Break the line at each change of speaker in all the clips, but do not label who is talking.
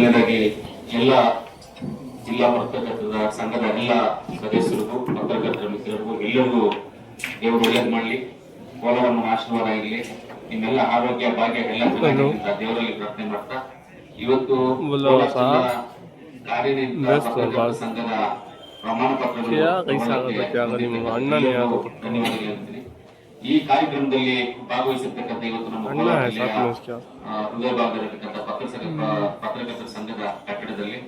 ಮೊದಲನೇದಾಗಿ ಎಲ್ಲ ಜಿಲ್ಲಾ ಪತ್ರಕರ್ತದ ಸಂಘದ ಎಲ್ಲ ಸದಸ್ಯರಿಗೂ ಪತ್ರಕರ್ತರ ಮಿತ್ರರಿಗೂ ಎಲ್ಲರಿಗೂ ದೇವರು ಒಳ್ಳೇದು ಮಾಡಲಿ ಕೋಲವನ್ನು ಆಶೀರ್ವಾದ ಆಗಲಿ ನಿಮ್ಮೆಲ್ಲ ಆರೋಗ್ಯ ಭಾಗ್ಯ ಎಲ್ಲ ದೇವರಲ್ಲಿ ಪ್ರಾರ್ಥನೆ ಮಾಡ್ತಾ ಇವತ್ತು
ಕಾರ್ಯನಿರ್ವಹಿತ
ಸಂಘದ ಪ್ರಮಾಣ
ಪತ್ರ
ಧನ್ಯವಾದಗಳು. ಈ ಕಾರ್ಯಕ್ರಮದಲ್ಲಿ ಭಾಗವಹಿಸಿರ್ತಕ್ಕಂಥ ಇವತ್ತು ನಮ್ಮ ಹೃದಯ ಭಾಗದಲ್ಲಿರ್ತಕ್ಕಂಥ ಪತ್ರಕರ್ತ ಪತ್ರಕರ್ತರ ಸಂಘದ ಕಟ್ಟಡದಲ್ಲಿ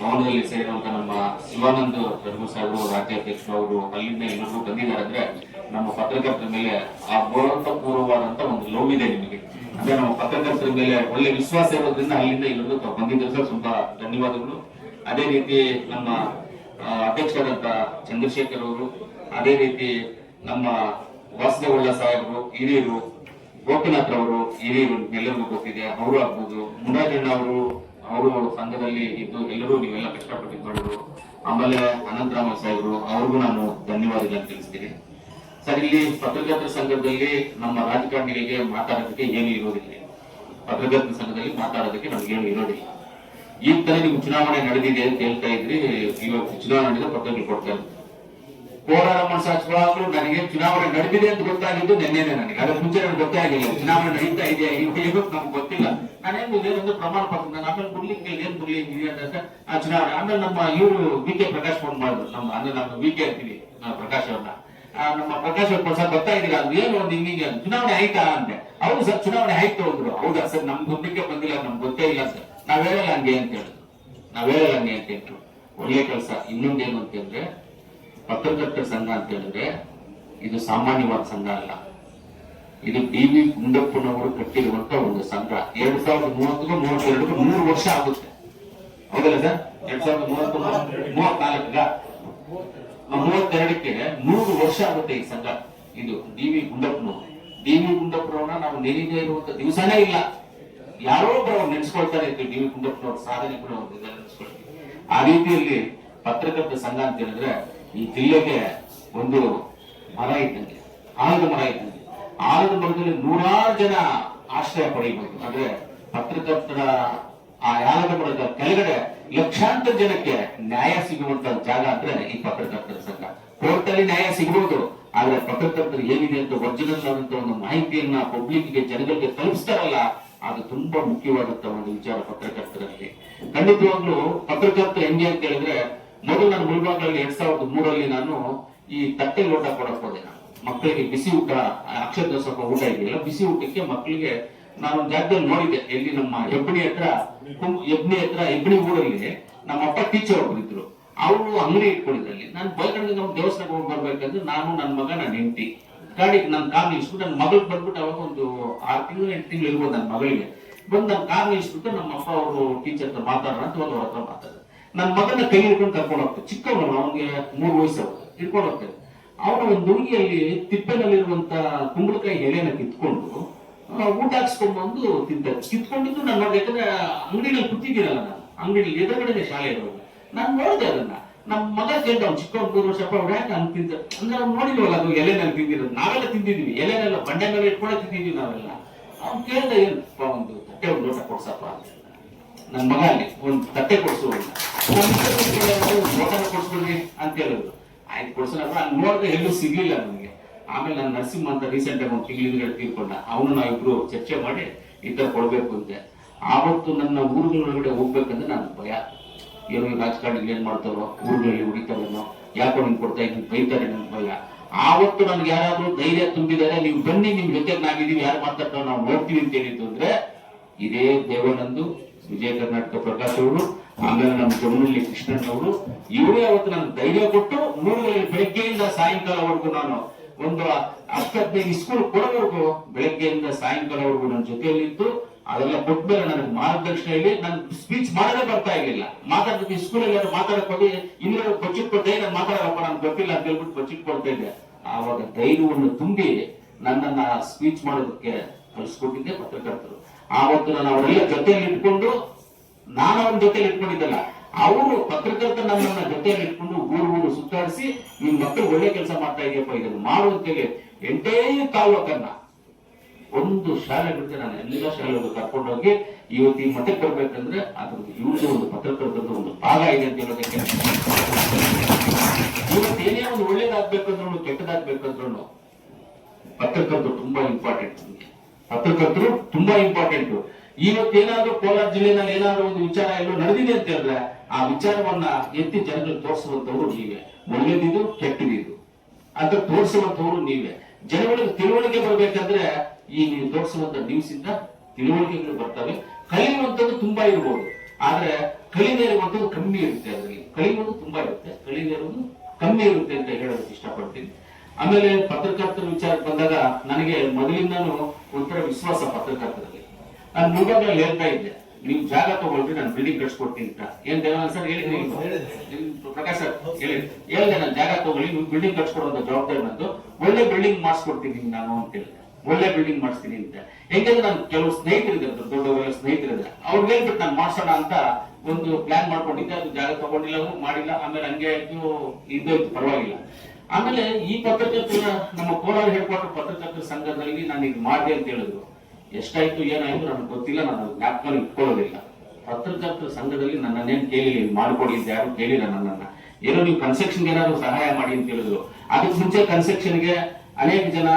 ಭವನದಲ್ಲಿ ಸೇರಿರುವಂತ ನಮ್ಮ ಶಿವಾನಂದ್ ಧರ್ಮೂಸ್ ಅವರು ಅವರು ಅಲ್ಲಿಂದ ಎಲ್ಲರಿಗೂ ಬಂದಿದ್ದಾರೆ ಅಂದ್ರೆ ನಮ್ಮ ಪತ್ರಕರ್ತರ ಮೇಲೆ ಆ ಗೌರವಪೂರ್ವವಾದಂತ ಒಂದು ಲೋವ್ ಇದೆ ನಿಮಗೆ. ಅಂದ್ರೆ ನಮ್ಮ ಪತ್ರಕರ್ತರ ಮೇಲೆ ಒಳ್ಳೆ ವಿಶ್ವಾಸ ಇರೋದ್ರಿಂದ ಅಲ್ಲಿಂದ ಎಲ್ಲರಿಗೂ ತಾವು ಬಂದಿದ್ದರು ಸರ್. ತುಂಬಾ ಧನ್ಯವಾದಗಳು. ಅದೇ ರೀತಿ ನಮ್ಮ ಅಧ್ಯಕ್ಷರಾದಂತ ಚಂದ್ರಶೇಖರ್ ಅವರು ಅದೇ ರೀತಿ ನಮ್ಮ ವಾಸುದೇವಳ್ಳ ಸಾಹೇಬರು, ಹಿರಿಯರು, ಗೋಪಿನಾಥ್ ಅವರು ಹಿರಿಯರು ಎಲ್ಲರಿಗೂ ಗೊತ್ತಿದೆ, ಅವರು ಆಗ್ಬೋದು. ಮುಂಡಾಜಣ್ಣ ಅವರು ಅವರು ಸಂಘದಲ್ಲಿ ಇದ್ದು ಎಲ್ಲರೂ ನೀವೆಲ್ಲ ಕಷ್ಟಪಟ್ಟು ಮಾಡಿದ್ರು ಆಮೇಲೆ ಅನಂತರಾಮ ಸಾಹೇಬರು, ಅವ್ರಿಗೂ ನಾನು ಧನ್ಯವಾದಗಳನ್ನು ತಿಳಿಸ್ತೀನಿ. ಸರ್, ಇಲ್ಲಿ ಪತ್ರಕರ್ತರ ಸಂಘದಲ್ಲಿ ನಮ್ಮ ರಾಜಕಾರಣಿಗಳಿಗೆ ಮಾತಾಡೋದಕ್ಕೆ ಏನು ಇರೋದಿಲ್ಲ. ಪತ್ರಕರ್ತರ ಸಂಘದಲ್ಲಿ ಮಾತಾಡೋದಕ್ಕೆ ನಮ್ಗೇನು ಇರೋದಿಲ್ಲ. ಈಗ ತರ ನೀವು ಚುನಾವಣೆ ನಡೆದಿದೆ ಅಂತ ಹೇಳ್ತಾ ಇದ್ರಿ ಇವತ್ತು ಚುನಾವಣೆ ನಡೆದ ಪತ್ರಗಳು ಕೊಡ್ತಾ ಇದ್ದಾರೆ. ಕೋಲಾರಮ್ಮ ಶಾಸಕರು ನನಗೆ ಚುನಾವಣೆ ನಡೆದಿದೆ ಅಂತ ಗೊತ್ತಾಗಿದ್ದು ನಿನ್ನೆನೆ ನನಗೆ. ಅದಕ್ಕೆ ಮುಂಚೆ ನನಗೆ ಗೊತ್ತೇ ಆಗಿಲ್ಲ ಚುನಾವಣೆ ನಡೀತಾ ಇದೆಯಾ ಇವತ್ತು ನಮ್ಗೆ ಗೊತ್ತಿಲ್ಲ. ನಾನೇನು ಏನೊಂದು ಪ್ರಮಾಣ ಪತ್ರ ನಾನು ಆಮೇಲೆ ಕೊಡ್ಲಿಕ್ಕೆ ಏನ್ ಕೊಡ್ಲಿ ಇದೆ ಅಂತ ಆ ಚುನಾವಣೆ. ಆಮೇಲೆ ನಮ್ಮ ಇವರು ವಿ ಕೆ ಪ್ರಕಾಶ್ ಫೋನ್ ಮಾಡಿದ್ರು. ನಮ್ಮ ಅಂದ್ರೆ ನಮ್ಮ ವಿ ಅಂತೀವಿ, ನಾವು ಪ್ರಕಾಶ್ ಅವ್ರನ್ನ. ನಮ್ಮ ಪ್ರಕಾಶ್ ಅವ್ರ ಸರ್ ಗೊತ್ತಾಗಿಲ್ಲ ಅದು ಏನು ಒಂದು ಹಿಂಗೆ ಚುನಾವಣೆ ಆಯ್ತಾ ಅಂದೆ. ಹೌದು ಸರ್, ಚುನಾವಣೆ ಆಯ್ತು ಅಂದ್ರು. ಹೌದಾ ಸರ್, ನಮ್ಗೆ ಗೊತ್ತಿಕ್ಕೆ ಬಂದಿಲ್ಲ, ನಮ್ಗೆ ಗೊತ್ತೇ ಇಲ್ಲ ಸರ್. ನಾವ್ ಹೇಳಲ್ಲ ಹಂಗೆ ಅಂತ ಹೇಳಿದ್ರು. ನಾವ್ ಹೇಳಲ್ಲ ಹಂಗೆ ಅಂತ ಹೇಳಿದ್ರು. ಒಳ್ಳೆ ಕೆಲಸ. ಇನ್ನೊಂದೇನು ಅಂತಂದ್ರೆ ಪತ್ರಕರ್ತರ ಸಂಘ ಅಂತ ಹೇಳಿದ್ರೆ ಇದು ಸಾಮಾನ್ಯವಾದ ಸಂಘ ಅಲ್ಲ. ಇದು ಡಿ ವಿ ಗುಂಡಪ್ಪನವರು ಕಟ್ಟಿರುವಂತ ಒಂದು ಸಂಘ. ಎರಡ್ ಸಾವಿರದ ಮೂವತ್ತಿಗೂ ಮೂವತ್ತೆರಡಕ್ಕೂ ಮೂರು ವರ್ಷ ಆಗುತ್ತೆ. ಹೌದಲ್ಲ ಸರ್? ಎರಡ್ ಸಾವಿರದ ಮೂವತ್ತು ಮೂವತ್ನಾಲ್ಕ ಮೂವತ್ತೆರಡಕ್ಕೆ ಮೂರು ವರ್ಷ ಆಗುತ್ತೆ ಈ ಸಂಘ. ಇದು ಡಿ ವಿ ಗುಂಡಪ್ಪನವರು. ಡಿ ವಿ ಗುಂಡಪ್ಪನವ್ರನ್ನ ನಾವು ನೆನೆದೇ ಇರುವಂತ ದಿವಸನೇ ಇಲ್ಲ. ಯಾರೋ ಒಬ್ಬರು ನೆನೆಸ್ಕೊಳ್ತಾರೆ ಇತ್ತು ಡಿ ವಿ ಗುಂಡಪ್ಪನವ್ರ ಸಾಧನೆ ಕೂಡ ಇದನ್ನ ನೆನೆಸ್ಕೊಳ್ತೀವಿ ಆ ರೀತಿಯಲ್ಲಿ ಪತ್ರಕರ್ತ ಸಂಘ ಅಂತ ಹೇಳಿದ್ರೆ ಈ ಜಿಲ್ಲೆಗೆ ಒಂದು ಮರ ಇದ್ದಂತೆ ಆಲದ ಮರ ಇದ್ದಂಗೆ. ಆಲದ ಮರದಲ್ಲಿ ನೂರಾರು ಜನ ಆಶ್ರಯ ಪಡೆಯಬಹುದು. ಅಂದ್ರೆ ಪತ್ರಕರ್ತರ, ಆ ಆಲದ ಮರದ ಕೆಳಗಡೆ ಲಕ್ಷಾಂತರ ಜನಕ್ಕೆ ನ್ಯಾಯ ಸಿಗುವಂತ ಜಾಗ ಅಂದ್ರೆ ಈ ಪತ್ರಕರ್ತರ ಸಂಘ. ಕೋರ್ಟಲ್ಲಿ ನ್ಯಾಯ ಸಿಗಬಹುದು ಆದ್ರೆ ಪತ್ರಕರ್ತರು ಏನಿದೆ ಅಂತ ಒರಿಜಿನಲ್ ಒಂದು ಮಾಹಿತಿಯನ್ನ ಪಬ್ಲಿಕ್ಗೆ ಜನಗಳಿಗೆ ತಲುಪಿಸ್ತಾರಲ್ಲ, ಅದು ತುಂಬಾ ಮುಖ್ಯವಾದಂತ ಒಂದು ವಿಚಾರ ಪತ್ರಕರ್ತರಲ್ಲಿ. ಖಂಡಿತವಾಗ್ಲು ಪತ್ರಕರ್ತ ಹೆಂಗೆ ಅಂತ ಹೇಳಿದ್ರೆ ಮೊದಲು ನಾನು ಮುಳುಬಾಗ್ಲಲ್ಲಿ ಎರಡ್ ಸಾವಿರದ ಮೂರಲ್ಲಿ ನಾನು ಈ ತಟ್ಟೆ ಲೋಟ ಕೊಡಕ್ ಹೋದೆ ನಾನು. ಮಕ್ಕಳಿಗೆ ಬಿಸಿ ಊಟ, ಅಕ್ಷರ ಸ್ವಲ್ಪ ಊಟ ಇದೆಯಲ್ಲ ಬಿಸಿ ಊಟಕ್ಕೆ ಮಕ್ಕಳಿಗೆ ನಾನು ಜಾಗದಲ್ಲಿ ನೋಡಿದ್ದೆ ಎಲ್ಲಿ ನಮ್ಮ ಹೆಬ್ಬಣಿ ಹತ್ರ ಹೆಬ್ಬಣಿ ಹತ್ರ, ಹೆಬ್ಬಣಿ ಊರಲ್ಲಿ ನಮ್ಮ ಅಪ್ಪ ಟೀಚರ್ ಒಬ್ಬರಿದ್ರು ಅವರು ಅಂಗಡಿ ಇಟ್ಕೊಂಡಿದ್ರಲ್ಲಿ ನಾನು ಬೈಕಂಡಿಗೆ ನಮ್ಮ ದೇವಸ್ಥಾನಕ್ಕೆ ಹೋಗಿ ಬರ್ಬೇಕಂದ್ರೆ ನಾನು, ನನ್ನ ಮಗ, ನನ್ನ ಹೆಂಡತಿ. ಗಾಡಿಗೆ ನನ್ನ ಕಾರ್ ನಿಲ್ಸ್ಬಿಟ್ಟು ನನ್ನ ಮಗಳಿಗೆ ಬಂದ್ಬಿಟ್ಟು ಅವಾಗ ಒಂದು ಆರು ತಿಂಗಳು, ಎಂಟು ತಿಂಗಳು ಇರ್ಬೋದು ನನ್ನ ಮಗಳಿಗೆ. ಬಂದು ನನ್ನ ಕಾರ್ ನಿಲ್ಸ್ಬಿಟ್ಟು ನಮ್ಮ ಅಪ್ಪ ಅವರು ಟೀಚರ್ ಹತ್ರ ಮಾತಾಡೋಣ ಅಂತ ಒಂದು ಅವ್ರ ಹತ್ರ ಮಾತಾಡಿದ್ರು. ನನ್ನ ಮಗನ ಕೈ ಹಿಡ್ಕೊಂಡು ಕರ್ಕೊಂಡು ಹೋಗ್ತೇವೆ ಚಿಕ್ಕವನು, ಅವನಿಗೆ ಮೂರು ವಯಸ್ಸು. ಹಿಡ್ಕೊಂಡು ಹೋಗ್ತೇವೆ ಅವನು ಒಂದು ದುಂಗಿಯಲ್ಲಿ ತಿಪ್ಪೆನಲ್ಲಿರುವಂತ ಕುಂಬಳಕಾಯಿ ಎಲೆನ ಕಿತ್ಕೊಂಡು ಊಟ ಹಾಕ್ಸ್ಕೊಂಡ್ ಬಂದು ತಿಂತಾರೆ ಕಿತ್ಕೊಂಡಿದ್ದು ನಾನು ನೋಡಿ ಯಾಕಂದ್ರೆ ಅಂಗಡಿನಲ್ಲಿ ಕೂತಿದ್ದೀನಲ್ಲ ನಾನು. ಅಂಗಡಿ ಎದುರುಗಡೆ ಶಾಲೆ ಇರೋದು. ನಾನು ನೋಡಿದೆ ಅದನ್ನ. ನಮ್ಮ ಮಗ ಕೇಳ್ದ, ಅವ್ನು ಚಿಕ್ಕ ಮೂರು ವರ್ಷ ಅವ್ರು ಯಾಕೆ ಹಂಗ್ ತಿಂತ ಅಂದ್ರೆ ಅವ್ನು ನೋಡಿಲ್ವಲ್ಲ ಅದು ಎಲೆನಲ್ಲಿ ತಿಂದಿರೋದು. ನಾವೆಲ್ಲ ತಿಂದಿದ್ದೀವಿ. ಎಲೆನೆಲ್ಲ ಬಂಡೆ ಮೇಲೆ ಇಟ್ಕೊಂಡೆ ತಿಂದಿದ್ವಿ ನಾವೆಲ್ಲ. ಅವ್ನು ಕೇಳ್ದ ಏನಪ್ಪ ಒಂದು ತಟ್ಟೆ, ಒಂದು ಲೋಟ ಕೊಡ್ಸಪ್ಪ, ಅಂತ. ನನ್ನ ಮಗ ಅಲ್ಲಿ ಒಂದು ತಟ್ಟೆ ಕೊಡ್ಸೋ ಅಂತ. ಕೊಡ್ಸ್ಬಿಡ್ರಿ ಅಂತ ಹೇಳಿದ್ರು ಆಯ್ತು ಕೊಡ್ಸೋಣ ಅಲ್ಲಿ ನೋಡಿದ್ರೆ ಎಲ್ಲೂ ಸಿಗ್ಲಿಲ್ಲ ನನಗೆ. ಆಮೇಲೆ ನಾನು ನರಸಿಂಹ ಅಂತ ರೀಸೆಂಟ್ ಆಗಿ ಒಂದು ತಿಂಗಳಿಂದ ತೀರ್ಕೊಂಡ ಅವನು ಇಬ್ರು ಚರ್ಚೆ ಮಾಡಿ ಈ ತರ ಕೊಡ್ಬೇಕು ಅಂತೆ ಆವತ್ತು ನನ್ನ ಊರುಗಳೊಳಗಡೆ ಹೋಗ್ಬೇಕಂದ್ರೆ ನಾನು ಭಯ ಏನೋ ರಾಜಕಾರಣಿಗಳು ಏನ್ ಮಾಡ್ತಾರೋ ಊರುಗಳಲ್ಲಿ ಹೊಡಿತಾರೇನೋ ಯಾಕೋ ನಿಮ್ಗೆ ಕೊಡ್ತಾ ಇದ್ದೀನಿ ಬೈತಾರೆ ನನ್ ಭಯ ಆವತ್ತು ನನ್ಗೆ ಯಾರಾದ್ರೂ ಧೈರ್ಯ ತುಂಬಿದ್ದಾರೆ ನೀವು ಬನ್ನಿ ನಿಮ್ ಜೊತೆ ನಾವಿದೀವಿ ಯಾರು ಮಾತಾಡ್ತಾರೋ ನಾವು ನೋಡ್ತೀವಿ ಅಂತ ಹೇಳಿದ್ದು ಅಂದ್ರೆ ಇದೇ ದೇವಾನಂದು ವಿಜಯ ಕರ್ನಾಟಕ ಪ್ರಕಾಶ್ ಅವರು ಆಮೇಲೆ ನಮ್ಮ ಕೃಷ್ಣನ್ ಅವರು, ಇವರೇ ಅವತ್ತು ನನ್ಗೆ ಧೈರ್ಯ ಕೊಟ್ಟು ಮೂರು ಬೆಳಗ್ಗೆಯಿಂದ ಸಾಯಂಕಾಲವರೆಗೂ ನಾನು ಒಂದು ಹತ್ತದೈದು ಸ್ಕೂಲ್ ಕೊಡೋವರೆಗೂ ಬೆಳಗ್ಗೆಯಿಂದ ಸಾಯಂಕಾಲವರೆಗೂ ನನ್ನ ಜೊತೆಯಲ್ಲಿ ಇತ್ತು ಅದೆಲ್ಲ ಕೊಟ್ಮೇಲೆ ನನಗೆ ಮಾರ್ಗದರ್ಶನ ಇಲ್ಲಿ. ನನ್ ಸ್ಪೀಚ್ ಮಾಡದೇ ಬರ್ತಾ ಇರಲಿಲ್ಲ. ಮಾತಾಡ್ಬೇಕು ಸ್ಕೂಲಲ್ಲಿ ಯಾರು ಮಾತಾಡಕ್ ಹೋಗಿ ಬಚ್ಚಿಟ್ಕೊಳ್ತಾ ನಾನು ಮಾತಾಡಪ್ಪ ನನ್ಗೆ ಗೊತ್ತಿಲ್ಲ ಅಂತ ಹೇಳ್ಬಿಟ್ಟು ಬಚ್ಚಿಟ್ಕೊಳ್ತಾ ಇದ್ದೆ. ಆವಾಗ ಧೈರ್ಯವನ್ನು ತುಂಬಿ ನನ್ನನ್ನ ಸ್ಪೀಚ್ ಮಾಡೋದಕ್ಕೆ ಕಳಿಸ್ಕೊಟ್ಟಿದ್ದೆ ಪತ್ರಕರ್ತರು. ಆವತ್ತು ನಾನು ಅವರೆಲ್ಲ ಜೊತೆಯಲ್ಲಿ ಇಟ್ಕೊಂಡು ನಾನು ಅವ್ರ ಜೊತೆಲಿ ಇಟ್ಕೊಂಡಿದ್ದಲ್ಲ, ಅವರು ಪತ್ರಕರ್ತ ನಮ್ಮನ್ನ ಜೊತೆಯಲ್ಲಿ ಇಟ್ಕೊಂಡು ಊರು ಊರು ಸುತ್ತಾಡಿಸಿ ನಿಮ್ ಮಕ್ಕಳು ಒಳ್ಳೆ ಕೆಲಸ ಮಾಡ್ತಾ ಇದೆಯಪ್ಪ, ಇದನ್ನು ಮಾಡುವಂತೇಳಿ ಎಂಟೇ ಎಂಟೇ ತಾಲೂಕನ್ನ ಒಂದು ಶಾಲೆ ಬಿಟ್ಟು ನಾನು ಎಲ್ಲ ಶಾಲೆಗಳು ಕರ್ಕೊಂಡೋಗಿ ಇವತ್ತು ಈ ಮಠಕ್ಕೆ ಬರ್ಬೇಕಂದ್ರೆ ಅದ್ರದ್ದು ಇವ್ರದ್ದು ಒಂದು ಪತ್ರಕರ್ತದ ಒಂದು ಭಾಗ ಇದೆ ಅಂತ ಹೇಳೋದಕ್ಕೆ. ಇವತ್ತು ಏನೇ ಒಂದು ಒಳ್ಳೇದಾಗ್ಬೇಕಂದ್ರೂ ಕೆಟ್ಟದಾಗ್ಬೇಕಂದ್ರೂ ಪತ್ರಕರ್ತರು ತುಂಬಾ ಇಂಪಾರ್ಟೆಂಟ್ ಪತ್ರಕರ್ತರು ತುಂಬಾ ಇಂಪಾರ್ಟೆಂಟ್ ಇವತ್ತೇನಾದ್ರೂ ಕೋಲಾರ ಜಿಲ್ಲೆನಲ್ಲಿ ಏನಾದ್ರೂ ಒಂದು ವಿಚಾರ ಎಲ್ಲೋ ನಡೆದಿದೆ ಅಂತ ಹೇಳಿದ್ರೆ ಆ ವಿಚಾರವನ್ನ ಎತ್ತಿ ಜನರು ತೋರಿಸುವಂತವ್ರು ನೀವೇ. ಒಳ್ಳೇದಿದು, ಕೆಟ್ಟದಿದು. ಅಂತ ತೋರಿಸುವಂತವ್ರು ನೀವೇ. ಜನಗಳಿಗೆ ತಿಳುವಳಿಕೆ ಬರ್ಬೇಕಂದ್ರೆ ಈ ನೀವು ತೋರಿಸುವಂತ ನ್ಯೂಸ್ ಇಂದ ತಿಳುವಳಿಕೆಗಳು ಬರ್ತವೆ. ಕಲಿಯುವಂತದ್ದು ತುಂಬಾ ಇರ್ಬೋದು. ಆದ್ರೆ ಕಲಿದೇ ಇರುವಂತದ್ದು ಕಮ್ಮಿ ಇರುತ್ತೆ ಅದರಲ್ಲಿ. ಕಲಿಯುವುದು ತುಂಬಾ ಇರುತ್ತೆ. ಕಲಿದೇ ಇರುವುದು ಕಮ್ಮಿ ಇರುತ್ತೆ ಅಂತ ಹೇಳೋದಕ್ಕೆ ಇಷ್ಟಪಡ್ತೀನಿ. ಆಮೇಲೆ ಪತ್ರಕರ್ತರ ವಿಚಾರಕ್ಕೆ ಬಂದಾಗ ನನಗೆ ಮೊದಲಿಂದನೂ ಒಂಥರ ವಿಶ್ವಾಸ ಪತ್ರಕರ್ತರಲ್ಲಿ. ನಾನು ಮುಂಗಾಗ್ಲಲ್ಲಿ ಹೇಳ್ತಾ ಇದ್ದೆ ನೀವು ಜಾಗ ತಗೊಳ್ರಿ ನಾನು ಬಿಲ್ಡಿಂಗ್ ಕಟ್ಸ್ಕೊಡ್ತೀನಿ ಅಂತ. ಏನ್ ದೇವನ ಸರ್ ಹೇಳಿದ್ರಿ ಪ್ರಕಾಶ್ ಸರ್ ಹೇಳಿ. ಹೇಳಿದೆ ನಾನು ಜಾಗ ತಗೊಳ್ಳಿ ನೀವು ಬಿಲ್ಡಿಂಗ್ ಕಟ್ಸ್ಕೊಡುವಂತ ಜವಾಬ್ದಾರಿ ನಂದು. ಒಳ್ಳೆ ಬಿಲ್ಡಿಂಗ್ ಮಾಡಿಸ್ಕೊಡ್ತೀನಿ ನಾನು ಅಂತ ಹೇಳಿದೆ. ಒಳ್ಳೆ ಬಿಲ್ಡಿಂಗ್ ಮಾಡಿಸ್ತೀನಿ ಅಂತ. ಹೆಂಗಂದ್ರೆ ನಾನು ಕೆಲವು ಸ್ನೇಹಿತರಿದ್ದಾರೆ ದೊಡ್ಡ ದೊಡ್ಡವರೆಲ್ಲ ಸ್ನೇಹಿತರಿದ್ದಾರೆ. ಅವ್ರು ಹೇಳ್ಬಿಟ್ಟು ನಾನು ಮಾಡ್ಸೋಣ ಅಂತ ಒಂದು ಪ್ಲಾನ್ ಮಾಡ್ಕೊಂಡಿದ್ದೆ. ಅದು ಜಾಗ ತಗೊಂಡಿಲ್ಲ ಮಾಡಿಲ್ಲ. ಆಮೇಲೆ ಹಂಗೆ ಆಯ್ತು ಇದ್ದೋಯ್ತು ಪರವಾಗಿಲ್ಲ. ಆಮೇಲೆ ಈ ಪತ್ರಕರ್ತರ ನಮ್ಮ ಕೋಲಾರ ಹೆಡ್ ಕ್ವಾರ್ಟರ್ ಪತ್ರಕರ್ತರ ಸಂಘದಲ್ಲಿ ನಾನು ಇದು ಮಾಡಿದೆ ಅಂತ ಹೇಳಿದ್ರು. ಎಷ್ಟಾಯ್ತು ಏನಾಯ್ತು ನನಗೆ ಗೊತ್ತಿಲ್ಲ, ನಾನು ಜ್ಞಾಪಕ ಇಟ್ಕೊಳ್ಳೋದಿಲ್ಲ. ಪತ್ರಕರ್ತರ ಸಂಘದಲ್ಲಿ ನನ್ನನ್ನೇನು ಕೇಳಿ ಇದು ಮಾಡ್ಕೊಡಿ ಅಂತ ಯಾರು ಕೇಳಿಲ್ಲ ನನ್ನನ್ನ. ಏನೋ ನೀವು ಕನ್ಸ್ಟ್ರಕ್ಷನ್ಗೆ ಏನಾದ್ರು ಸಹಾಯ ಮಾಡಿ ಅಂತ ಹೇಳಿದ್ರು. ಅದಕ್ಕೆ ಮುಂಚೆ ಕನ್ಸ್ಟ್ರಕ್ಷನ್ಗೆ ಅನೇಕ ಜನ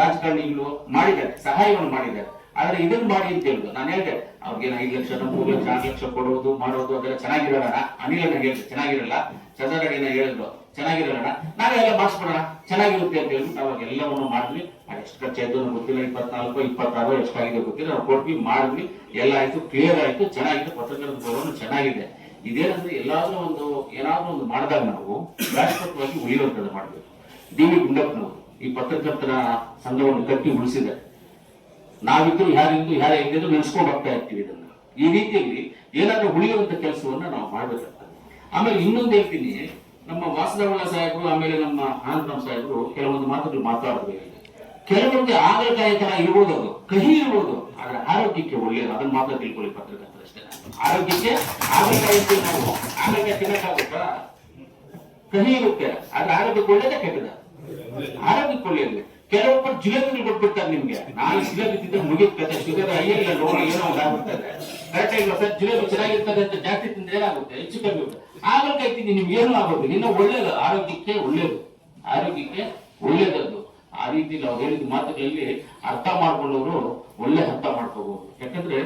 ರಾಜಕಾರಣಿಗಳು ಮಾಡಿದ್ದಾರೆ, ಸಹಾಯವನ್ನು ಮಾಡಿದ್ದಾರೆ. ಆದ್ರೆ ಇದನ್ನ ಮಾಡಿ ಅಂತ ಹೇಳುದು. ನಾನು ಹೇಳಿದೆ ಅವ್ರಿಗೆ ಐದು ಲಕ್ಷ ಮೂರು ಲಕ್ಷ, ಆರು ಲಕ್ಷ ಕೊಡೋದು, ಮಾಡೋದು ಅದೆಲ್ಲ ಚೆನ್ನಾಗಿರಲ್ಲ. ಅನಿಲನ ಹೇಳಿದ್ರು ಚೆನ್ನಾಗಿರಲ್ಲ. ಚಂದ್ರಗಡಿನ ಹೇಳಿದ್ರು ಚೆನ್ನಾಗಿರೋಣ ನಾವೇ ಎಲ್ಲ ಮಾಡಿಸ್ಬಿಡೋಣ, ಚೆನ್ನಾಗಿರುತ್ತೆ ಅಂತ ಹೇಳಿ ಅವಾಗ ಎಲ್ಲವನ್ನು ಮಾಡಿದ್ವಿ. ಎಷ್ಟು ಖರ್ಚಾಯ್ತು ಗೊತ್ತಿಲ್ಲ, ಇಪ್ಪತ್ನಾಲ್ಕು, ಇಪ್ಪತ್ತಾರು ಎಷ್ಟಾಗಿದೆ ಗೊತ್ತಿಲ್ಲ. ನಾವು ಕೊಟ್ವಿ, ಮಾಡಿದ್ವಿ, ಎಲ್ಲ ಆಯ್ತು ಕ್ಲಿಯರ್ ಆಯ್ತು, ಚೆನ್ನಾಗಿದೆ ಪತ್ರಕರ್ತ ಗೌರವ ಚೆನ್ನಾಗಿದೆ. ಇದೇನಂದ್ರೆ ಎಲ್ಲಾದ್ರೂ ಒಂದು, ಏನಾದ್ರೂ ಒಂದು ಮಾಡಿದಾಗ ನಾವು ಶಾಶ್ವತವಾಗಿ ಉಳಿಯುವಂತದ್ದು ಮಾಡಬೇಕು. ಡಿ ವಿ ಗುಂಡಪ್ಪನವರು ಈ ಪತ್ರಕರ್ತರ ಸಂಘವನ್ನು ಕಟ್ಟಿ ಉಳಿಸಿದೆ ನಾವಿದ್ರು ಯಾರಿಂದ ಯಾರ ಹೆಂಗಿದ್ರು ನೆನೆಸ್ಕೊಂಡು ಹೋಗ್ತಾ ಇರ್ತೀವಿ ಇದನ್ನ. ಈ ರೀತಿಯಲ್ಲಿ ಏನಾದ್ರೂ ಉಳಿಯುವಂತ ಕೆಲಸವನ್ನ ನಾವು ಮಾಡ್ಬೇಕಾಗ್ತದೆ. ಆಮೇಲೆ ಇನ್ನೊಂದು ಹೇಳ್ತೀನಿ, ನಮ್ಮ ವಾಸದವಳ ಸಾಹೇಬರು, ಆಮೇಲೆ ನಮ್ಮ ಆನಂದರಾಮ್ ಸಾಹೇಬರು ಕೆಲವೊಂದು ಮಾತುಗಳು ಇಲ್ಲಿ. ಕೆಲವೊಂದು ತರ ಇರ್ಬೋದು ಅದು, ಕಹಿ ಇರ್ಬೋದು, ಆದ್ರೆ ಆರೋಗ್ಯಕ್ಕೆ ಒಳ್ಳೆಯದು ಅದನ್ನ ಮಾತ್ರ ತಿಳ್ಕೊಳ್ಳಿ ಪತ್ರಕರ್ತರು ಅಷ್ಟೇ. ಆರೋಗ್ಯಕ್ಕೆ ಅಂತ ನಾವು ಆರೋಗ್ಯ ತಿನ್ನಕ್ಕಾಗುತ್ತಾ? ಕಹಿ ಇರುತ್ತೆ, ಆದ್ರೆ ಆರೋಗ್ಯಕ್ಕೆ ಒಳ್ಳೇದೇ ಕೆಟ್ಟದ? ಆರೋಗ್ಯಕ್ಕೆ ಒಳ್ಳೆಯದು ಕೆಲವೊಬ್ಬರು ಜಿಲೇಬಿಗಳು ಕೊಟ್ಬಿಡ್ತಾರೆ ನಿಮ್ಗೆ. ನಾನು ಜಿಲೇಬಿ ತಿಂದ್ರೆ ಮುಗಿದ ಕತೆ ಶುಗರ್ ಅಯ್ಯಲ್ಲ ನೋಡಿ ಏನೋ ಕರೆಕ್ಟ್ ಆಗಿಲ್ಲ ಸರ್ ಜಿಲೇಬಿ ಚೆನ್ನಾಗಿರ್ತದೆ ಅಂತ ಜಾಸ್ತಿ ತಿಂದ್ರೆ ಏನಾಗುತ್ತೆ? ಹೆಚ್ಚು ಕಮ್ಮಿ ಆಗಲ್ ತಿಂದು ನಿಮ್ಗೆ ಏನು ಆಗೋದು ನಿನ್ನ ಒಳ್ಳೇದು, ಆರೋಗ್ಯಕ್ಕೆ ಒಳ್ಳೇದು. ಆರೋಗ್ಯಕ್ಕೆ ಒಳ್ಳೇದದ್ದು. ಆ ರೀತಿ ನಾವು ಹೇಳಿದ ಮಾತುಗಳಲ್ಲಿ ಅರ್ಥ ಮಾಡ್ಕೊಂಡವರು ಒಳ್ಳೆ ಅರ್ಥ ಮಾಡ್ಕೋಬಹುದು ಯಾಕಂದ್ರೆ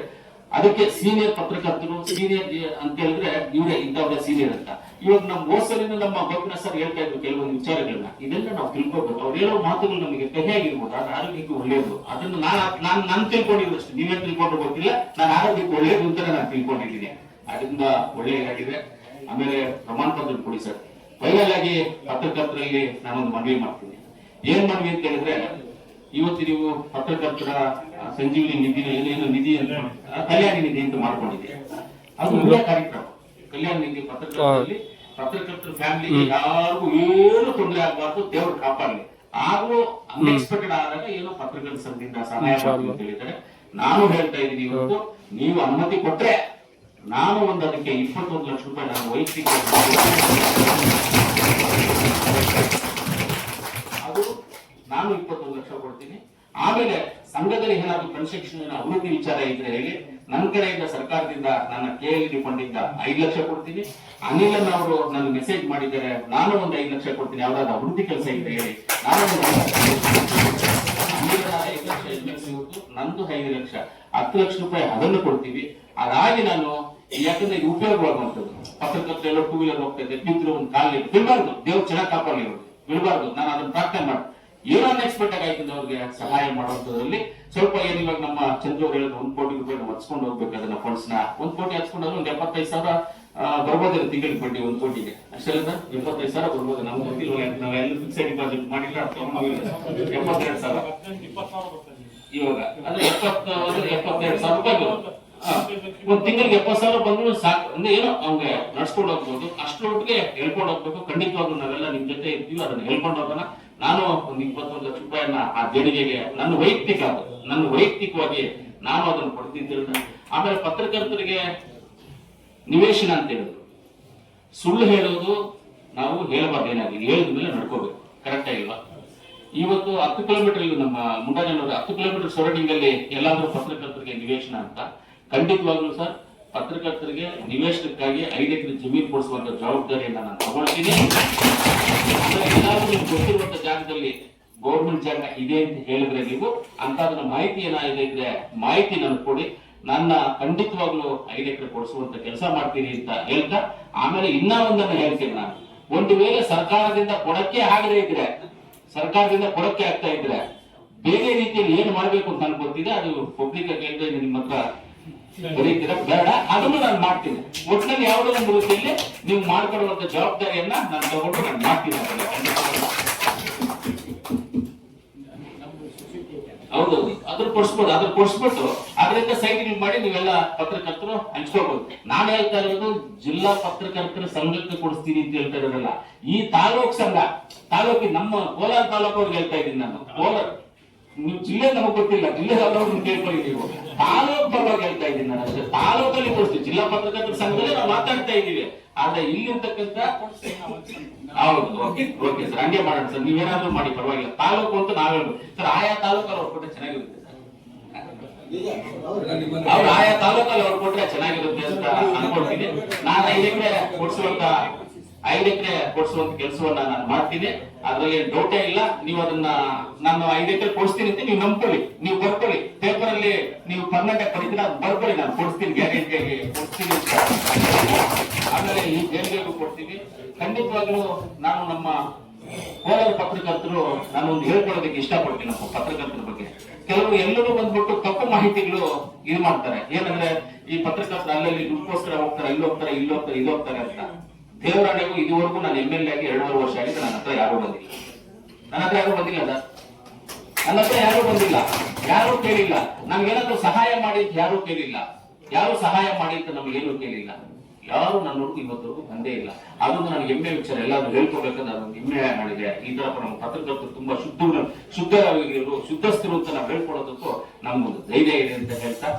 ಅದಕ್ಕೆ ಸೀನಿಯರ್ ಪತ್ರಕರ್ತರು ಸೀನಿಯರ್ ಅಂತ ಹೇಳಿದ್ರೆ ಇವರೇ ಇಂಥವ್ರೆ ಸೀನಿಯರ್ ಅಂತ. ಇವಾಗ ನಮ್ಮ ಹೋಸಲಿನ ನಮ್ಮ ಬಗ್ನ ಸರ್ ಹೇಳ್ತಾ ಇದ್ರು ಕೆಲವೊಂದು ವಿಚಾರಗಳನ್ನ. ಇದೆಲ್ಲ ನಾವು ತಿಳ್ಕೊಬೇಕು ಅವ್ರು ಹೇಳೋ ಮಾತುಗಳು ನಮಗೆ ಕಹಿಯಾಗಿರ್ಬೋದು ಅದು ಆರೋಗ್ಯಕ್ಕೆ ಒಳ್ಳೆಯದು ಅದನ್ನು ನಾನು ನಾನು ನಾನು ಅಷ್ಟೇ ನೀವೇ ತಿಳ್ಕೊಂಡು ಗೊತ್ತಿಲ್ಲ ನಾನು ಆರೋಗ್ಯಕ್ಕೆ ಒಳ್ಳೆಯದು ಅಂತ ನಾನು ತಿಳ್ಕೊಂಡಿದ್ದೀನಿ. ಅದರಿಂದ ಒಳ್ಳೆಯದಾಗಿದೆ ಆಮೇಲೆ ಪ್ರಮಾಣ ಪತ್ರ ಕೊಡಿ ಸರ್. ಫೈನಲ್ ಆಗಿ ಪತ್ರಕರ್ತರಲ್ಲಿ ನಾನೊಂದು ಮನವಿ ಮಾಡ್ತೀನಿ. ಏನ್ ಮನವಿ ಅಂತ ಹೇಳಿದ್ರೆ, ಇವತ್ತು ನೀವು ಪತ್ರಕರ್ತರ ಸಂಜೀವಿನಿ ನಿಧಿ ಏನೇನು ನಿಧಿ ಅಂತ ಕಲ್ಯಾಣ ನಿಧಿ ಅಂತ ಮಾಡ್ಕೊಂಡಿದ್ದೀರಿ. ಅದು ಒಳ್ಳೆ ಕಾರ್ಯಕ್ರಮ. ಕಲ್ಯಾಣ ನಿಧಿ ಪತ್ರಕರ್ತರಲ್ಲಿ ಪತ್ರಕರ್ತರ ಫ್ಯಾಮಿಲಿ ಯಾರಿಗೂ ಏನು ತೊಂದರೆ ಆಗಬಾರ್ದು ದೇವರು ಕಾಪಾಡಲಿ. ಹಾಗೂ ಅನ್ಎಕ್ಸ್ಪೆಕ್ಟೆಡ್ ಆದಾಗ ಏನೋ ಪತ್ರಕರ್ತರ ಸಂಘದಿಂದ ಸಹಾಯ ಅಂತ ಹೇಳಿದ್ದಾರೆ. ನಾನು ಹೇಳ್ತಾ ಇದ್ದೀನಿ ಇವತ್ತು ನೀವು ಅನುಮತಿ ಕೊಟ್ರೆ ನಾನು ಒಂದು ಅದಕ್ಕೆ ಇಪ್ಪತ್ತೊಂದು ಲಕ್ಷ ರೂಪಾಯಿ ನಾನು ವೈಯಕ್ತಿಕ ಅದು ನಾನು ಇಪ್ಪತ್ತೊಂದು ಲಕ್ಷ ಕೊಡ್ತೀನಿ. ಆಮೇಲೆ ಸಂಘದಲ್ಲಿ ಏನಾದ್ರು ಕನ್ಸ್ಟ್ರಕ್ಷನ್ ಅಭಿವೃದ್ಧಿ ವಿಚಾರ ಇದ್ರೆ ಹೇಳಿ ನನ್ನ ಕಡೆಯಿಂದ ಸರ್ಕಾರದಿಂದ ನನ್ನ ಕೆ ಫಂಡಿಂದ ಐದು ಲಕ್ಷ ಕೊಡ್ತೀನಿ. ಅನಿಲ್ ಅವರು ನನ್ನ ಮೆಸೇಜ್ ಮಾಡಿದ್ದಾರೆ. ನಾನು ಒಂದು ಐದು ಲಕ್ಷ ಕೊಡ್ತೀನಿ. ಯಾವ್ದಾದ್ರು ಅಭಿವೃದ್ಧಿ ಕೆಲಸ ಇದ್ರೆ ಹೇಳಿ. ನಾನು ಐದು ಲಕ್ಷ ಇವತ್ತು ನಂದು ಐದು ಲಕ್ಷ. ಹತ್ತು ಲಕ್ಷ ರೂಪಾಯಿ ಅದನ್ನು ಕೊಡ್ತೀವಿ. ಅದಾಗಿ ನಾನು ಯಾಕಂದ್ರೆ ಇದು ಪತ್ರಕರ್ತ ಎಲ್ಲ ಟೂ ವೀಲರ್ ಹೋಗ್ತಾ ಇದ್ದೆ. ಬಿದ್ದರು ಒಂದು ಕಾಲ್ ಬಿಡಬಾರ್ದು. ದೇವ್ರು ಚೆನ್ನಾಗಿ ಕಾಪಾಡಲಿ ಬಿಡಬಾರ್ದು. ನಾನು ಅದನ್ನ ಪ್ರಾರ್ಥನೆ ಮಾಡಿ ಏನೋ ಅನ್ಎಕ್ಸ್ಪೆಕ್ಟ್ ಆಗಿ ಅವ್ರಿಗೆ ಸಹಾಯ ಮಾಡುವಂತದ್ರಲ್ಲಿ ಸ್ವಲ್ಪ ಏನು ಇವಾಗ ನಮ್ಮ ಚಂದ್ರು ಹೇಳಿದ್ರು, ಒಂದ್ ಕೋಟಿ ರೂಪಾಯಿ ನಾವು ಹಚ್ಕೊಂಡು ಹೋಗ್ಬೇಕು ಅದನ್ನ ಫಂಡ್ಸ್ನ. ಒಂದ್ ಕೋಟಿ ಹಚ್ಕೊಂಡ್ರೆ ಒಂದ್ ಎಪ್ಪತ್ತೈದು ಸಾವಿರ ಬರ್ಬೋದಿಲ್ಲ ತಿಂಗಳಿಗೆ ಬಡ್ಡಿ ಒಂದ್ ಕೋಟಿಗೆ. ಅಷ್ಟೇ ಸರ್? ಎಪ್ಪತ್ತೈದು ಸಾವಿರ ಬರ್ಬೋದು. ನಮ್ಗೆ ಗೊತ್ತಿಲ್ಲ ಎಲ್ಲ ಫಿಕ್ಸೆಡ್ ಡಿಪಾಸಿಟ್ ಮಾಡಿಲ್ಲ ಎಪ್ಪತ್ತೆರಡು ಸಾವಿರ. ಇವಾಗ. ಅಂದ್ರೆ ಎಪ್ಪತ್ತು ಎಪ್ಪತ್ತೆರಡು ಸಾವಿರ ರೂಪಾಯಿ. ಒಂದ್ ತಿಂಗಳಿಗೆ ಎಪ್ಪತ್ತು ಸಾವಿರ ಬಂದ್ರು ಸಾಕು. ಅಂದ್ರೆ ಏನೋ ಅವ್ಗೆ ನಡ್ಸ್ಕೊಂಡು ಹೋಗ್ಬೋದು. ಅಷ್ಟರೊಟ್ಟಿಗೆ ಹೇಳ್ಕೊಂಡು ಹೋಗ್ಬೇಕು. ಖಂಡಿತವಾಗ್ಲೂ ನಾವೆಲ್ಲ ನಿಮ್ ಜೊತೆ ಇರ್ತೀವಿ. ಅದನ್ನ ಹೇಳ್ಕೊಂಡು ಹೋಗೋಣ. ನಾನು ಒಂದು ಇಪ್ಪತ್ತೊಂದು ಲಕ್ಷ ರೂಪಾಯಿನ ಆ ದೇಣಿಗೆಗೆ, ನನ್ನ ವೈಯಕ್ತಿಕ ಅದು ನನ್ನ ವೈಯಕ್ತಿಕವಾಗಿ ನಾನು ಅದನ್ನು ಅಂತ ಆಮೇಲೆ ಪತ್ರಕರ್ತರಿಗೆ ನಿವೇಶನ ಅಂತ ಹೇಳಿದ್ರು. ಸುಳ್ಳು ಹೇಳೋದು ನಾವು ಹೇಳಬಾರ್ದು. ಏನಾಗಲಿ ಹೇಳಿದ ಮೇಲೆ ನಡ್ಕೋಬೇಕು. ಕರೆಕ್ಟ್ ಆಗಿಲ್ವಾ? ಇವತ್ತು ಹತ್ತು ಕಿಲೋಮೀಟರ್ ನಮ್ಮ ಮುಂಡಾಜನವರು ಹತ್ತು ಕಿಲೋಮೀಟರ್ ಸರೌಂಡಿಂಗ್ ಅಲ್ಲಿ ಎಲ್ಲಾದ್ರೂ ಪತ್ರಕರ್ತರಿಗೆ ನಿವೇಶನ ಅಂತ ಖಂಡಿತವಾಗ್ಲೂ ಸರ್, ಪತ್ರಕರ್ತರಿಗೆ ನಿವೇಶನಕ್ಕಾಗಿ ಐದು ಎಕರೆ ಜಮೀನು ಕೊಡಿಸುವಂತ ಜವಾಬ್ದಾರಿಯನ್ನ ನಾನು ತಗೊಳ್ತೀನಿ ಗೊತ್ತಿರುವಂತ ಜಾಗದಲ್ಲಿ ಗೌರ್ಮೆಂಟ್ ಜಾಗ ಇದೆ ಅಂತ ಹೇಳಿದ್ರೆ ನೀವು ಅಂತದನ್ನ ಮಾಹಿತಿ ಏನಾಗಿದೆ ಇದ್ರೆ ಮಾಹಿತಿ ನನಗೆ ಕೊಡಿ. ನನ್ನ ಖಂಡಿತವಾಗ್ಲೂ ಐದು ಎಕರೆ ಕೊಡಿಸುವಂತ ಕೆಲಸ ಮಾಡ್ತೀನಿ ಅಂತ ಹೇಳ್ತಾ, ಆಮೇಲೆ ಇನ್ನ ಒಂದನ್ನು ಹೇಳ್ತೀನಿ ನಾನು. ಒಂದು ವೇಳೆ ಸರ್ಕಾರದಿಂದ ಕೊಡಕ್ಕೆ ಆಗದೆ ಇದ್ರೆ, ಸರ್ಕಾರದಿಂದ ಕೊಡಕ್ಕೆ ಆಗ್ತಾ ಇದ್ರೆ ಬೇರೆ ರೀತಿಯಲ್ಲಿ ಏನ್ ಮಾಡ್ಬೇಕು ಅಂತ ನನ್ಗೆ ಗೊತ್ತಿದೆ. ಅದು ಪಬ್ಲಿಕ್ ಇದ್ದೀನಿ ನಿಮ್ಮ ಹತ್ರ ಬೇಡ. ಅದನ್ನು ನಾನು ಮಾಡ್ತೀನಿ. ಒಟ್ಟಿನಲ್ಲಿ ಯಾವುದೋ ಒಂದು ರೀತಿಯಲ್ಲಿ ನೀವು ಮಾಡ್ಕೊಡುವಂತ ಜವಾಬ್ದಾರಿಯನ್ನ ನಾನು ತಗೊಂಡು ನಾನು ಮಾಡ್ತೀನಿ. ಹೌದೌದು ಅದ್ರ ಕೊಡ್ಸ್ಬೋದು, ಅದ್ರ ಕೊಡ್ಸ್ಬಿಟ್ಟು ಅದರಿಂದ ಸೈಟ್ಗಳು ಮಾಡಿ ನೀವೆಲ್ಲ ಪತ್ರಕರ್ತರು ಹಂಚ್ಕೋಬಹುದು ನಾನು ಹೇಳ್ತಾ ಇರೋದು ಜಿಲ್ಲಾ ಪತ್ರಕರ್ತರ ಸಂಘಕ್ಕೆ ಕೊಡಿಸ್ತೀನಿ ಅಂತ ಹೇಳ್ತಾ ಇರೋದಲ್ಲ, ಈ ತಾಲೂಕ್ ಸಂಘ, ತಾಲೂಕಿನ ನಮ್ಮ ಕೋಲಾರ ತಾಲೂಕು ಅವ್ರಿಗೆ ಹೇಳ್ತಾ ಇದ್ದೀನಿ ನಾನು, ಕೋಲಾರ. ನೀವು ಜಿಲ್ಲೆ ನಮಗೆ ಗೊತ್ತಿಲ್ಲ ಜಿಲ್ಲೆ ಅವ್ರನ್ನ ಕೇಳ್ಕೊಳ್ಳಿ ನೀವು ತಾಲೂಕ್ ಪರವಾಗಿ ಹೇಳ್ತಾ ಇದ್ದೀನಿ ನಾನು ಅಷ್ಟೇ. ತಾಲೂಕಲ್ಲಿ ಕೊಡ್ತೀವಿ ಜಿಲ್ಲಾ ಪತ್ರಕರ್ತರ ಸಂಘದಲ್ಲಿ ನಾವು ಮಾತಾಡ್ತಾ ಇದ್ದೀವಿ. ಆದ್ರೆ ಇಲ್ಲಿರ್ತಕ್ಕಂಥ ಹೌದು ಓಕೆ ಓಕೆ ಸರ್ ಹಂಗೆ ಮಾಡೋಣ ಸರ್ ನೀವೇನಾದ್ರೂ ಮಾಡಿ, ಪರವಾಗಿಲ್ಲ. ತಾಲೂಕು ಅಂತ ನಾವ್ ಹೇಳ್ಬೋದು ಸರ್ ಆಯಾ ತಾಲೂಕಲ್ಲಿ ಅವ್ರು ಕೊಟ್ಟರೆ ಚೆನ್ನಾಗಿರುತ್ತೆ ಅವ್ರು ಆಯಾ ತಾಲೂಕಲ್ಲಿ ಅವ್ರು ಕೊಟ್ರೆ ಚೆನ್ನಾಗಿರುತ್ತೆ ಅಂತ ಅನ್ಕೊಳ್ತೀನಿ. ನಾನು ಐದು ಎಕರೆ ಕೊಡ್ಸುವಂತ ಐದು ಕೊಡಿಸುವಂತ ಕೆಲಸವನ್ನ ನಾನು ಮಾಡ್ತೀನಿ. ಅದ್ರಲ್ಲಿ ಡೌಟೇ ಇಲ್ಲ. ನೀವು ಅದನ್ನ ನಾನು ಐದಕ್ಕೆ ಕೊಡಿಸ್ತೀನಿ ಅಂತ ನೀವು ನಂಬ್ಕೊಳ್ಳಿ. ನೀವು ಬರ್ಕೊಳ್ಳಿ. ಪೇಪರ್ ಅಲ್ಲಿ ನೀವು ಕರ್ನಾಟಕ ಆಗಿ ಕರೀತೀರ ಅದು ಬರ್ಕೊಳ್ಳಿ. ನಾನು ಕೊಡಿಸ್ತೀನಿ ಗ್ಯಾರಂಟಿಯಾಗಿ ಕೊಡ್ತೀನಿ ಅಂತ. ಆಮೇಲೆ ಈ ಜೈಲಿಗೂ ಕೊಡ್ತೀವಿ ಖಂಡಿತವಾಗ್ಲೂ ನಾನು ನಮ್ಮ ಕೋಲಾರ ಪತ್ರಕರ್ತರು ನಾನು ಒಂದು ಹೇಳ್ಕೊಳ್ಳೋದಕ್ಕೆ ಇಷ್ಟಪಡ್ತೀನಿ ನಮ್ಮ ಪತ್ರಕರ್ತರ ಬಗ್ಗೆ. ಕೆಲವರು ಎಲ್ಲರೂ ಬಂದ್ಬಿಟ್ಟು ತಪ್ಪು ಮಾಹಿತಿಗಳು ಇದು ಮಾಡ್ತಾರೆ ಏನಂದ್ರೆ ಈ ಪತ್ರಕರ್ತರು ಅಲ್ಲಲ್ಲಿ ದುಡ್ಡುಕೋಸ್ಕರ ಹೋಗ್ತಾರೆ ಇಲ್ಲಿ ಹೋಗ್ತಾರೆ ಇಲ್ಲಿ ಹೋಗ್ತಾರೆ ಇಲ್ಲಿ ಹೋಗ್ತಾರೆ ಅಂತ. ದೇವರಾಣೆಗೂ ಇದುವರೆಗೂ ನಾನು ಎಂ ಎಲ್ ಎ ಆಗಿ ಎರಡೂವರೆ ವರ್ಷ ಆಗಿದೆ, ನನ್ನ ಹತ್ರ ಯಾರು ಬಂದಿಲ್ಲ. ನನ್ನ ಹತ್ರ ಯಾರು ಬಂದಿಲ್ಲ ಸರ್ ನನ್ನ ಹತ್ರ ಯಾರು ಬಂದಿಲ್ಲ. ಯಾರು ಕೇಳಿಲ್ಲ. ನಮ್ಗೇನಾದ್ರೂ ಸಹಾಯ ಮಾಡಿ ಯಾರು ಕೇಳಿಲ್ಲ. ಯಾರು ಸಹಾಯ ಮಾಡಿ ಅಂತ ನಮ್ಗೇನು ಕೇಳಿಲ್ಲ. ಯಾರು ನನ್ನವರೆಗೂ ಇವತ್ತವರೆಗೂ ಬಂದೇ ಇಲ್ಲ. ಅದೊಂದು ನನಗೆ ಹೆಮ್ಮೆ ವಿಚಾರ ಎಲ್ಲಾದ್ರೂ ಹೇಳ್ಕೊಬೇಕಂತ ಅದೊಂದು ಹೆಮ್ಮೆ ಮಾಡಿದೆ. ಈ ತರ ನಮ್ಮ ಪತ್ರಕರ್ತರು ತುಂಬಾ ಶುದ್ಧ ಶುದ್ಧವಾಗಿರು ಶುದ್ಧಸ್ಥರು ಅಂತ ನಾವು ಹೇಳ್ಕೊಡೋದಕ್ಕೂ ನಮ್ಗೊಂದು ಧೈರ್ಯ ಇದೆ ಅಂತ ಹೇಳ್ತಾ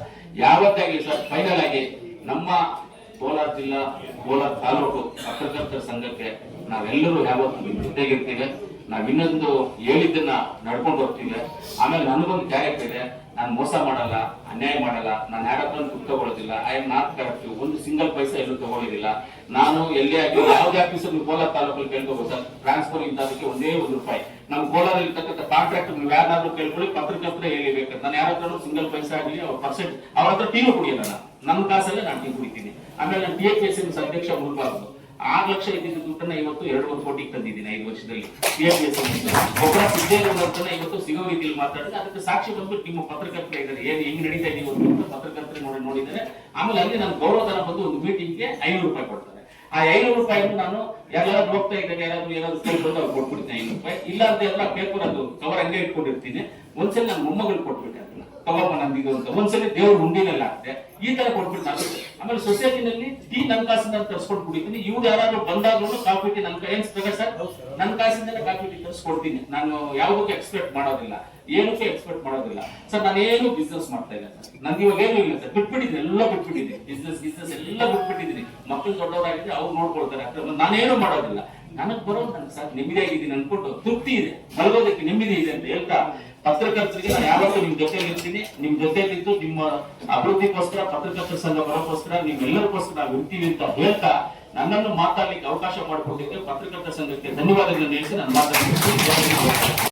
ಯಾವತ್ತಾಗಿ ಸರ್ ಫೈನಲ್ ಆಗಿ ನಮ್ಮ ಕೋಲಾರ ಜಿಲ್ಲಾ, ಕೋಲಾರ ತಾಲೂಕು ಪತ್ರಕರ್ತರ ಸಂಘಕ್ಕೆ ನಾವೆಲ್ಲರೂ ಯಾವತ್ತೂ ಜೊತೆಗಿರ್ತೀವಿ. ನಾವಿನ್ನೊಂದು ಹೇಳಿದ್ದನ್ನ ನಡ್ಕೊಂಡು ಹೋಗ್ತೀವಿ. ಆಮೇಲೆ ನನಗೊಂದು ಕ್ಯಾರೆಕ್ಟರ್ ಇದೆ ನಾನು ಮೋಸ ಮಾಡಲ್ಲ, ಅನ್ಯಾಯ ಮಾಡಲ್ಲ, ನಾನು ಯಾರ ಹತ್ರ ದುಡ್ಡು ತಗೊಳ್ಳೋದಿಲ್ಲ ಐ ಆಮ್ ನಾಟ್ ಕರೆಕ್ಟ್ ಒಂದು ಸಿಂಗಲ್ ಪೈಸಾ ಎಲ್ಲೂ ತಗೊಳ್ಳೋದಿಲ್ಲ ನಾನು ಎಲ್ಲೇ ಆಗಲಿ ಯಾವುದೇ ಆಫೀಸ್ ಕೋಲಾರ ತಾಲೂಕಲ್ಲಿ ಕೇಳ್ಕೋಬಹುದು ಸರ್. ಟ್ರಾನ್ಸ್ಫರ್ ಇಂದ ಅದಕ್ಕೆ ಒಂದೇ ಒಂದು ರೂಪಾಯಿ. ನಮ್ಮ ಕೋಲಾರ ಇರ್ತಕ್ಕಂಥ ಕಾಂಟ್ರಾಕ್ಟ್ ನೀವು ಯಾರಾದ್ರೂ ಕೇಳ್ಕೊಳ್ಳಿ ಪತ್ರಕರ್ತರ ಹೇಳಿಬೇಕು ನಾನು ಯಾರ ಸಿಂಗಲ್ ಪೈಸಾ ಆಗಲಿ, ಅವ್ರ ಪರ್ಸೆಂಟ್ ಅವ್ರ ಹತ್ರ ಟೀನು ಕುಡಿಯಲ್ಲ ನಾನು ಕಾಸಲ್ಲೇ ನಾನು ಟೀ ಕುಡಿತೀನಿ. ಆಮೇಲೆ ನಾನು ಟಿ ಎಸ್ ಎಂ ಅಧ್ಯಕ್ಷ ಮುಲ್ಬಾರ್ದು ಆರು ಲಕ್ಷ ಇದ್ದಿದ್ದ ದುಡ್ಡನ್ನ ಇವತ್ತು ಎರಡೂವರೆ ಕೋಟಿಗೆ ತಂದಿದ್ದೀನಿ ಐದು ವರ್ಷದಲ್ಲಿ. ಇವತ್ತು ಸಿಗೋ ರೀತಿಯಲ್ಲಿ ಮಾತಾಡಿದ್ರೆ ಅದಕ್ಕೆ ಸಾಕ್ಷಿ ಬಂದ್ಬಿಟ್ಟು ನಿಮ್ಮ ಪತ್ರಕರ್ತರು ಇದ್ದಾರೆ. ಏನು ಹೆಂಗ್ ನಡೀತಾ ಇದೆ ಇವತ್ತು ಅಂತ ಪತ್ರಕರ್ತರು ನೋಡಿ ನೋಡಿದ್ದಾರೆ. ಆಮೇಲೆ ಅಲ್ಲಿ ನಾನು ಗೌರವಧನ ಬಂದು ಒಂದು ಮೀಟಿಂಗ್ಗೆ ಐನೂರು ರೂಪಾಯಿ ಕೊಡ್ತಾರೆ. ಆ ಐನೂರು ರೂಪಾಯಿ ನಾನು ಎಲ್ಲರೂ ಹೋಗ್ತಾ ಇದ್ದಾಗ ಯಾರಾದ್ರೂ ಏನಾದ್ರು ಕೇಳ್ಕೊಂಡು ಅವ್ರು ಕೊಟ್ಬಿಡ್ತೀನಿ ಐನೂರು ರೂಪಾಯಿ. ಇಲ್ಲ ಅಂತ ಎಲ್ಲ ಪೇಪರ್ ಅದು ಕವರ್ ಹಂಗೆ ಇಟ್ಕೊಂಡಿರ್ತೀನಿ. ಒಂದ್ಸಲ ನನ್ನ ಮೊಮ್ಮಗಳು ಕೊಟ್ಬಿಟ್ಟೆ ಅದನ್ನ ತಗೊಪ್ಪ ನಂದಿದು ಅಂತ. ಒಂದ್ಸಲ ದೇವ್ರ ಹುಂಡಿನಲ್ಲಿ ಹಾಕ್ತೆ ಈ ತರ ಕೊಟ್ಬಿಟ್ಟು ನಾನು ಆಮೇಲೆ ಸೊಸೈಟಿನಲ್ಲಿ ಟೀ ನನ್ನ ಕಾಸಿಂದ ತರ್ಸ್ಕೊಂಡು ಕುಡಿತೀನಿ. ಇವ್ರು ಯಾರಾದ್ರೂ ಬಂದಾಗ್ಲೂ ಕಾಫಿ ಟೀ ನನ್ನ ಏನ್ ಸರ್? ನನ್ನ ಕಾಸಿಂದ ಕಾಫಿ ಟೀ ತರಿಸ್ಕೊಡ್ತೀನಿ. ನಾನು ಯಾವ್ದಕ್ಕೂ ಎಕ್ಸ್ಪೆಕ್ಟ್ ಮಾಡೋದಿಲ್ಲ. ಏನಕ್ಕೆ ಎಕ್ಸ್ಪೆಕ್ಟ್ ಮಾಡೋದಿಲ್ಲ. ಸರ್ ನಾನೇನು ಬಿಸ್ನೆಸ್ ಮಾಡ್ತಾ ಇಲ್ಲ ಸರ್ ನನ್ಗೆ ಇವಾಗ ಏನು ಇಲ್ಲ ಸರ್ ಬಿಟ್ಬಿಟ್ಟಿದ್ದೀನಿ ಎಲ್ಲ ಬಿಟ್ಬಿಟ್ಟಿದ್ದೀನಿ ಬಿಸ್ನೆಸ್ ಬಿಸ್ನೆಸ್ ಎಲ್ಲ ಬಿಟ್ಬಿಟ್ಟಿದ್ದೀನಿ. ಮಕ್ಕಳು ದೊಡ್ಡವರಾಗಿದ್ರೆ ಅವ್ರು ನೋಡ್ಕೊಳ್ತಾರೆ. ನಾನೇನು ಮಾಡೋದಿಲ್ಲ. ನನಗೆ ಬರೋ ಸರ್ ನೆಮ್ಮದಿಯಾಗಿದ್ದೀನಿ ಅನ್ಕೊಂಡು ತೃಪ್ತಿ ಇದೆ. ಮಲಗೋದಕ್ಕೆ ನೆಮ್ಮದಿ ಇದೆ ಅಂತ ಹೇಳ್ತಾ ಪತ್ರಕರ್ತರಿಗೆ ನಾನು ಯಾವತ್ತೂ ನಿಮ್ ಜೊತೆ ಇರ್ತೀನಿ. ನಿಮ್ ನಿಂತು ನಿಮ್ಮ ಅಭಿವೃದ್ಧಿಗೋಸ್ಕರ, ಪತ್ರಕರ್ತರ ಸಂಘ ಬರೋಕ್ಕೋಸ್ಕರ ನಿಮ್ಮೆಲ್ಲರಿಗೋಸ್ಕರ ನಾವು ಇರ್ತೀವಿ ಅಂತ ಹೇಳ್ತಾ ನನ್ನನ್ನು ಮಾತಾಡ್ಲಿಕ್ಕೆ ಅವಕಾಶ ಮಾಡಿಕೊಟ್ಟಿದ್ದೆ ಪತ್ರಕರ್ತರ ಸಂಘಕ್ಕೆ ಧನ್ಯವಾದಗಳನ್ನು ತಿಳಿಸಿ ನಾನು ಮಾತಾಡ್ತೀನಿ.